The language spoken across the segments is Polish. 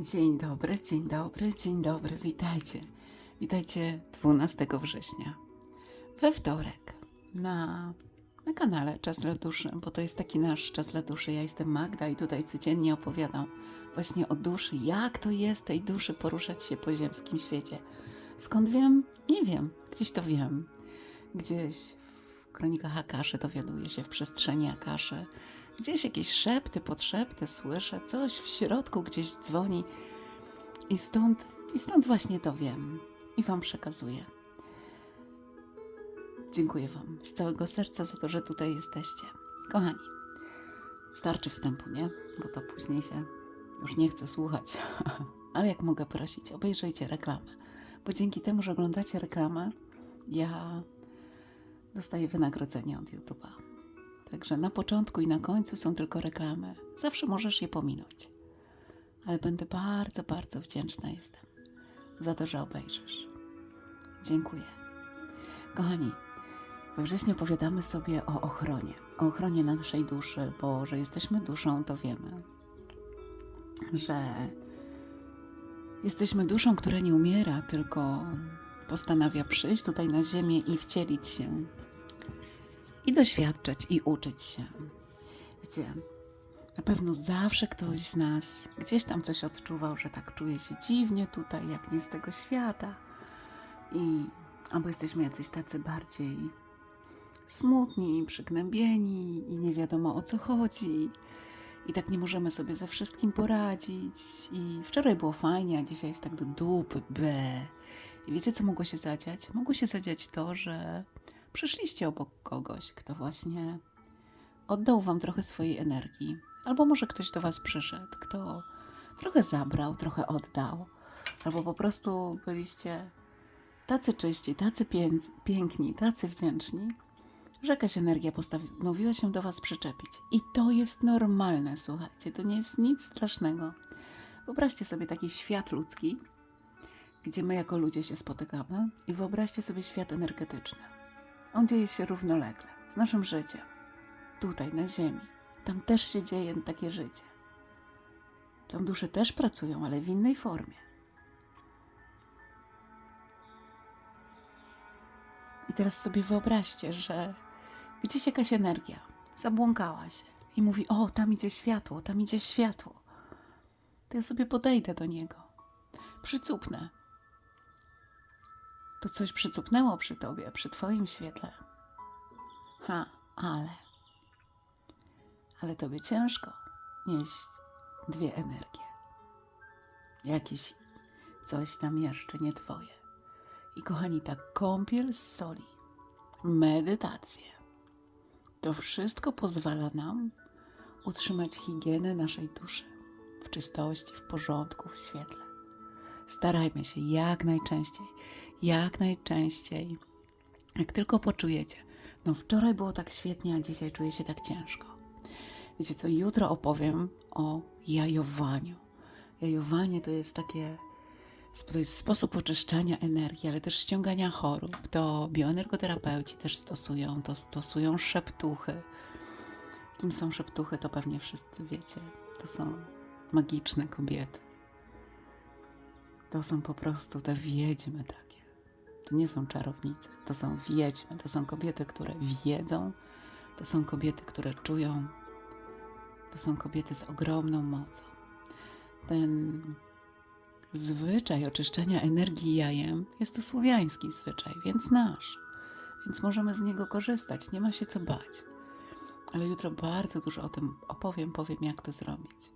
Dzień dobry, dzień dobry, dzień dobry, witajcie. Witajcie 12 września, we wtorek, na, na kanale Czas dla Duszy, bo to jest taki nasz Czas dla Duszy. Ja jestem Magda i tutaj codziennie opowiadam właśnie o duszy, jak to jest tej duszy poruszać się po ziemskim świecie. Skąd wiem? Nie wiem, gdzieś to wiem. Gdzieś w kronikach Akaszy dowiaduję się, w przestrzeni Akaszy. Gdzieś jakieś szepty, podszepty słyszę, coś w środku gdzieś dzwoni i stąd, i stąd właśnie to wiem i Wam przekazuję. Dziękuję Wam z całego serca za to, że tutaj jesteście. Kochani, starczy wstępu, nie? Bo to później się już nie chce słuchać. Ale jak mogę prosić, obejrzyjcie reklamę, bo dzięki temu, że oglądacie reklamę, ja dostaję wynagrodzenie od YouTube'a. Także na początku i na końcu są tylko reklamy. Zawsze możesz je pominąć. Ale będę bardzo, bardzo wdzięczna jestem za to, że obejrzysz. Dziękuję. Kochani, we wrześniu opowiadamy sobie o ochronie. O ochronie naszej duszy, bo że jesteśmy duszą, to wiemy. Że jesteśmy duszą, która nie umiera, tylko postanawia przyjść tutaj na ziemię i wcielić się i doświadczać i uczyć się. Wiecie, na pewno zawsze ktoś z nas gdzieś tam coś odczuwał, że tak czuje się dziwnie tutaj, jak nie z tego świata. I albo jesteśmy jacyś tacy bardziej smutni, przygnębieni i nie wiadomo o co chodzi. I tak nie możemy sobie ze wszystkim poradzić. I wczoraj było fajnie, a dzisiaj jest tak do dupy, be. I wiecie, co mogło się zadziać? Mogło się zadziać to, że przyszliście obok kogoś, kto właśnie oddał wam trochę swojej energii, albo może ktoś do was przyszedł, kto trochę zabrał, trochę oddał, albo po prostu byliście tacy czyści, tacy piękni, tacy wdzięczni, że jakaś energia postanowiła się do was przyczepić. I to jest normalne, słuchajcie, to nie jest nic strasznego. Wyobraźcie sobie taki świat ludzki, gdzie my jako ludzie się spotykamy i wyobraźcie sobie świat energetyczny. On dzieje się równolegle z naszym życiem. Tutaj, na Ziemi. Tam też się dzieje takie życie. Tam dusze też pracują, ale w innej formie. I teraz sobie wyobraźcie, że gdzieś jakaś energia zabłąkała się i mówi: O, tam idzie światło, tam idzie światło. To ja sobie podejdę do niego, przycupnę. To coś przycupnęło przy tobie, przy twoim świetle. Ha, ale. Ale tobie ciężko nieść dwie energie. Jakieś coś tam jeszcze nie twoje. I kochani, ta kąpiel z soli, medytacje, to wszystko pozwala nam utrzymać higienę naszej duszy w czystości, w porządku, w świetle. Starajmy się jak najczęściej, jak najczęściej, jak tylko poczujecie. No wczoraj było tak świetnie, a dzisiaj czuję się tak ciężko. Wiecie co, jutro opowiem o jajowaniu. Jajowanie to jest takie, to jest sposób oczyszczania energii, ale też ściągania chorób. To bioenergoterapeuci też stosują, to stosują szeptuchy. Kim są szeptuchy, to pewnie wszyscy wiecie. To są magiczne kobiety. To są po prostu te wiedźmy takie. To nie są czarownice, to są wiedźmy, to są kobiety, które wiedzą, to są kobiety, które czują, to są kobiety z ogromną mocą. Ten zwyczaj oczyszczania energii jajem jest to słowiański zwyczaj, więc nasz. Więc możemy z niego korzystać, nie ma się co bać. Ale jutro bardzo dużo o tym opowiem, powiem jak to zrobić.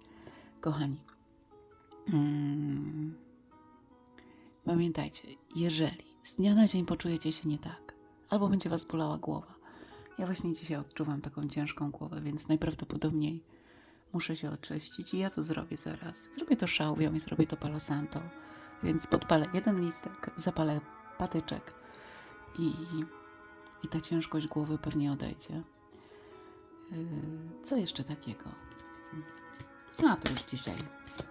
Kochani, mm, pamiętajcie, jeżeli z dnia na dzień poczujecie się nie tak, albo będzie was bolała głowa. Ja właśnie dzisiaj odczuwam taką ciężką głowę, więc najprawdopodobniej muszę się oczyścić i ja to zrobię zaraz. Zrobię to szałwią i zrobię to palosanto, więc podpalę jeden listek, zapalę patyczek i, i ta ciężkość głowy pewnie odejdzie. Yy, co jeszcze takiego? A, to już dzisiaj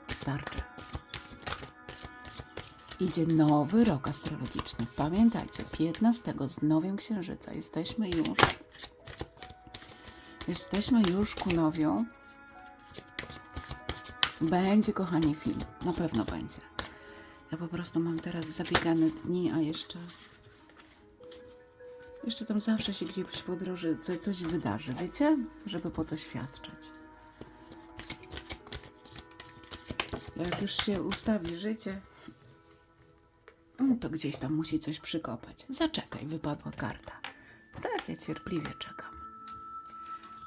starczy. Idzie nowy rok astrologiczny. Pamiętajcie, 15 z nowiem księżyca jesteśmy już. Jesteśmy już ku nowiu Będzie, kochani, film. Na pewno będzie. Ja po prostu mam teraz zabiegane dni, a jeszcze... Jeszcze tam zawsze się gdzieś po drodze co, coś wydarzy, wiecie? Żeby po to świadczyć. Jak już się ustawi życie, to gdzieś tam musi coś przykopać. Zaczekaj, wypadła karta. Tak, ja cierpliwie czekam.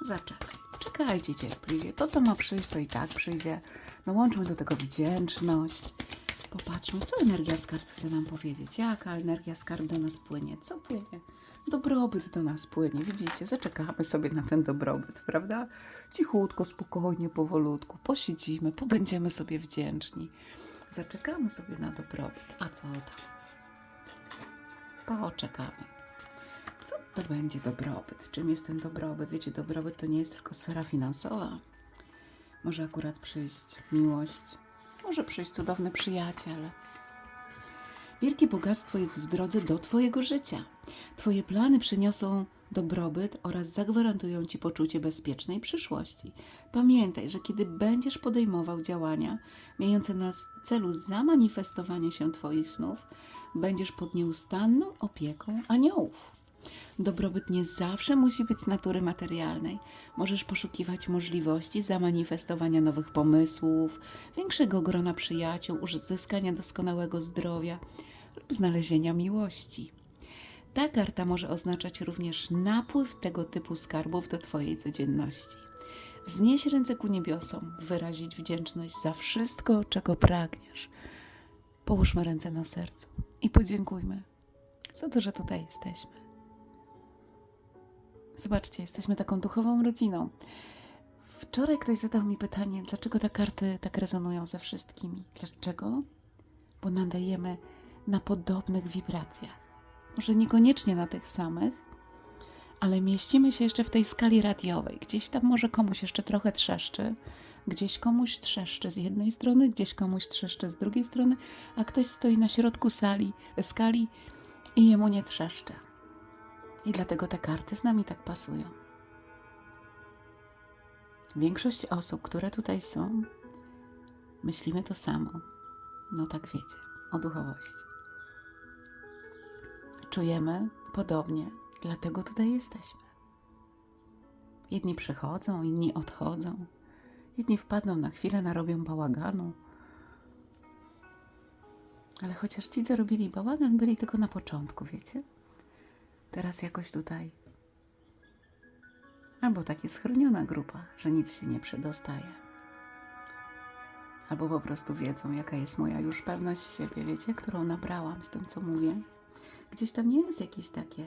Zaczekaj. Czekajcie cierpliwie. To, co ma przyjść, to i tak przyjdzie. Dołączmy do tego wdzięczność. Popatrzmy, co energia z kart chce nam powiedzieć. Jaka energia z kart do nas płynie? Co płynie? Dobrobyt do nas płynie. Widzicie, zaczekamy sobie na ten dobrobyt, prawda? Cichutko, spokojnie, powolutku. Posiedzimy, pobędziemy sobie wdzięczni. Zaczekamy sobie na dobrobyt. A co tam? Poczekamy. Co to będzie dobrobyt? Czym jest ten dobrobyt? Wiecie, dobrobyt to nie jest tylko sfera finansowa. Może akurat przyjść miłość, może przyjść cudowny przyjaciel. Wielkie bogactwo jest w drodze do Twojego życia. Twoje plany przyniosą dobrobyt oraz zagwarantują Ci poczucie bezpiecznej przyszłości. Pamiętaj, że kiedy będziesz podejmował działania mające na celu zamanifestowanie się Twoich snów, będziesz pod nieustanną opieką aniołów. Dobrobyt nie zawsze musi być natury materialnej. Możesz poszukiwać możliwości zamanifestowania nowych pomysłów, większego grona przyjaciół, uzyskania doskonałego zdrowia lub znalezienia miłości. Ta karta może oznaczać również napływ tego typu skarbów do Twojej codzienności. Wznieś ręce ku niebiosom, wyrazić wdzięczność za wszystko, czego pragniesz. Połóżmy ręce na sercu i podziękujmy za to, że tutaj jesteśmy. Zobaczcie, jesteśmy taką duchową rodziną. Wczoraj ktoś zadał mi pytanie, dlaczego te karty tak rezonują ze wszystkimi. Dlaczego? Bo nadajemy na podobnych wibracjach. Może niekoniecznie na tych samych, ale mieścimy się jeszcze w tej skali radiowej. Gdzieś tam może komuś jeszcze trochę trzeszczy, gdzieś komuś trzeszczy z jednej strony, gdzieś komuś trzeszczy z drugiej strony, a ktoś stoi na środku sali, skali i jemu nie trzeszczy. I dlatego te karty z nami tak pasują. Większość osób, które tutaj są, myślimy to samo. No tak wiecie, o duchowości. Czujemy podobnie, dlatego tutaj jesteśmy. Jedni przychodzą, inni odchodzą. Jedni wpadną na chwilę, narobią bałaganu. Ale chociaż ci, co robili bałagan, byli tylko na początku, wiecie? Teraz jakoś tutaj. Albo tak jest chroniona grupa, że nic się nie przedostaje. Albo po prostu wiedzą, jaka jest moja już pewność siebie, wiecie, którą nabrałam z tym, co mówię. Gdzieś tam nie jest jakieś takie.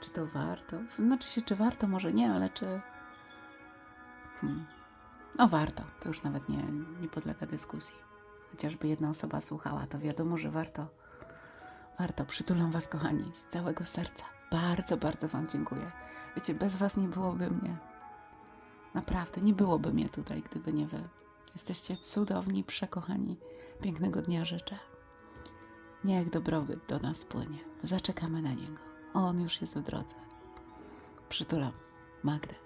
Czy to warto? Znaczy się, czy warto, może nie, ale czy. Hmm. No warto, to już nawet nie, nie podlega dyskusji. Chociażby jedna osoba słuchała, to wiadomo, że warto. Warto. Przytulam Was, kochani, z całego serca. Bardzo, bardzo Wam dziękuję. Wiecie, bez Was nie byłoby mnie. Naprawdę, nie byłoby mnie tutaj, gdyby nie Wy. Jesteście cudowni, przekochani. Pięknego dnia życzę. Niech dobrobyt do nas płynie. Zaczekamy na niego. On już jest w drodze. Przytulam Magdę.